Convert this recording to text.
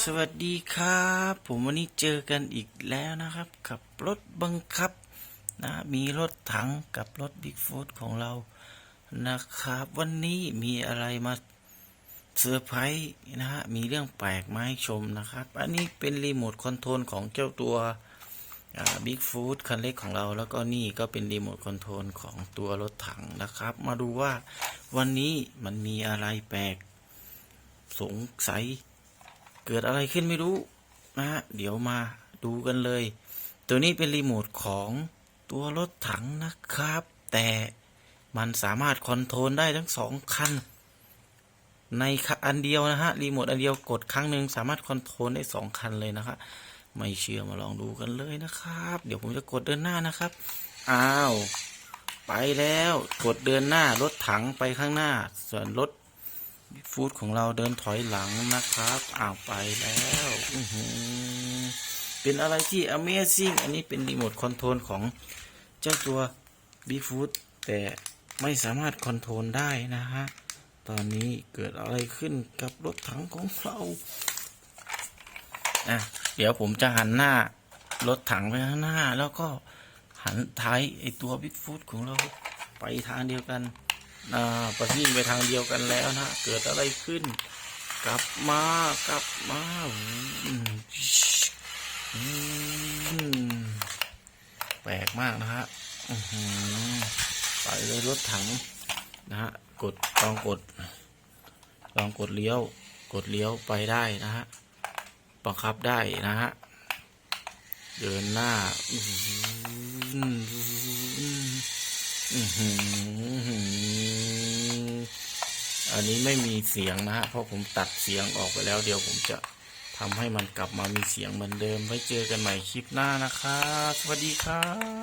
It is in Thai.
สวัสดีครับ ผมวันนี้เจอกันอีกแล้วนะครับ กับรถบังคับนะมีรถถังกับรถบิ๊กฟูดของเรานะครับ วันนี้มีอะไรมาเซอร์ไพรส์นะฮะมีเรื่องแปลกมาให้ชมนะครับ อันนี้เป็นรีโมทคอนโทรลของเจ้าตัวบิ๊กฟูดคันเล็กของเรา แล้วก็นี่ก็เป็นรีโมทคอนโทรลของตัวรถถังนะครับ มาดูว่าวันนี้มันมีอะไรแปลกสงสัย เกิดอะไรขึ้นไม่รู้นะฮะเดี๋ยวมาดูกันเลย ตัวนี้เป็นรีโมทของตัวรถถังนะครับ แต่มันสามารถคอนโทรลได้ทั้งสองคัน ในอันเดียวนะฮะรีโมทอันเดียวกดครั้งหนึ่งสามารถคอนโทรลได้สองคันเลยนะครับไม่เชื่อมาลองดูกันเลยนะครับ เดี๋ยวผมจะกดเดินหน้านะครับ อ้าว ไปแล้ว กดเดินหน้ารถถังไปข้างหน้า ส่วนรถ ฟู้ดของเราเดินถอยหลังนะครับอ้าวไปแล้วเป็นอะไรที่ Amazing อันนี้เป็นรีโมทคอนโทรลของเจ้าตัว b i g Food แต่ไม่สามารถคอนโทรลได้นะฮะ ตอนนี้เกิดอะไรขึ้นกับรถถังของเราอะเดี๋ยวผมจะหันหน้ารถถังไปข้างหน้า แล้วก็หันท้ายไอตัว Big Food ของเราไปทางเดียวกัน อ่าประวิ่งไปทางเดียวกันแล้วนะเกิดอะไรขึ้น กลับมากลับมาแปลกมากนะฮะไปเลยรถถังนะฮะกดลองกด ลองกดเลี้ยว กดเลี้ยวไปได้นะฮะบังคับได้นะฮะเดินหน้าอือหือ นนี้ไม่มีเสียงนะฮะเพราะผมตัดเสียงออกไปแล้ว เดี๋ยวผมจะทำให้มันกลับมามีเสียงเหมือนเดิมไว้เจอกันใหม่คลิปหน้านะครับสวัสดีครับ